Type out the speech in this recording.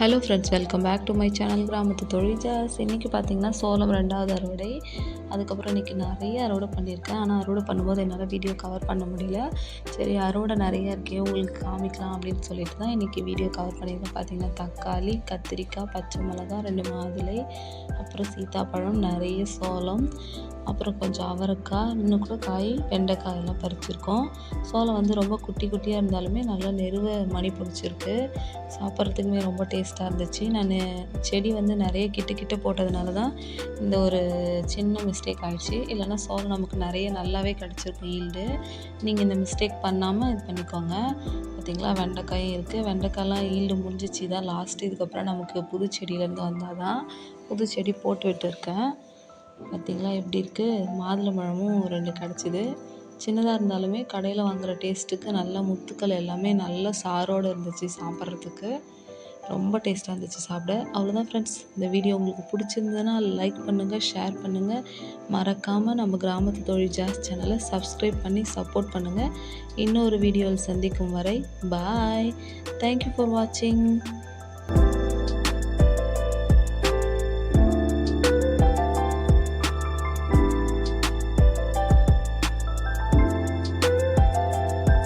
Hello friends welcome back to my channel கிராமத்து தொழில்ஜாஸ் இன்றைக்கி பார்த்தீங்கன்னா சோளம் ரெண்டாவது அறுவடை. அதுக்கப்புறம் இன்றைக்கி நிறைய அறுவடை பண்ணியிருக்கேன். ஆனால் அறுவடை பண்ணும்போது என்னால் வீடியோ கவர் பண்ண முடியல. சரி அறுவடை நிறைய இருக்கே உங்களுக்கு காமிக்கலாம் அப்படின்னு சொல்லிட்டு தான் இன்றைக்கி வீடியோ கவர் பண்ணியிருக்கேன். பார்த்தீங்கன்னா தக்காளி கத்திரிக்காய் பச்சை மிளகா ரெண்டு மாதுளை அப்புறம் சீத்தாப்பழம் நிறைய சோளம் அப்புறம் கொஞ்சம் அவரைக்காய் இன்னும் கூட காய் வெண்டைக்காய் எல்லாம் பறிச்சிருக்கோம். சோளம் வந்து ரொம்ப குட்டி குட்டியாக இருந்தாலுமே நல்லா நெருவ மணி பிடிச்சிருக்கு. சாப்பிட்றதுக்குமே ரொம்ப டேஸ்ட்டாக இருந்துச்சு. நான் செடி வந்து நிறைய கிட்ட கிட்ட போட்டதுனால தான் இந்த ஒரு சின்ன மிஸ்டேக் ஆயிடுச்சு. இல்லைன்னா சோளம் நமக்கு நிறைய நல்லாவே கிடச்சிருக்கும் ஈல்டு. நீங்கள் இந்த மிஸ்டேக் பண்ணாமல் இது பண்ணிக்கோங்க. பார்த்தீங்களா வெண்டைக்காயும் இருக்குது வெண்டைக்காய்லாம் ஈல்டு முடிஞ்சிச்சு தான் லாஸ்ட்டு இதுக்கப்புறம் நமக்கு புது செடியிலேருந்து வந்தால் தான் புது செடி போட்டு விட்டுருக்கேன். பார்த்திங்களா? எப்படி இருக்குது மாதுளம்பழமும் ரெண்டு கிடச்சிது. சின்னதாக இருந்தாலுமே கடையில் வாங்குகிற டேஸ்ட்டுக்கு நல்ல முத்துக்கள் எல்லாமே நல்ல சாரோடு இருந்துச்சு சாப்பிட்றதுக்கு. ரொம்ப டேஸ்ட்டாக இருந்துச்சு சாப்பிட. அவ்வளோதான் ஃப்ரெண்ட்ஸ் இந்த வீடியோ உங்களுக்கு பிடிச்சிருந்ததுன்னா லைக் பண்ணுங்கள் ஷேர் பண்ணுங்கள் மறக்காமல் நம்ம கிராமத்து தொழில் ஜாஸ் சேனலை சப்ஸ்கிரைப் பண்ணி சப்போர்ட் பண்ணுங்கள் இன்னொரு வீடியோவில் சந்திக்கும் வரை பாய் தேங்க்யூ ஃபார் வாட்சிங்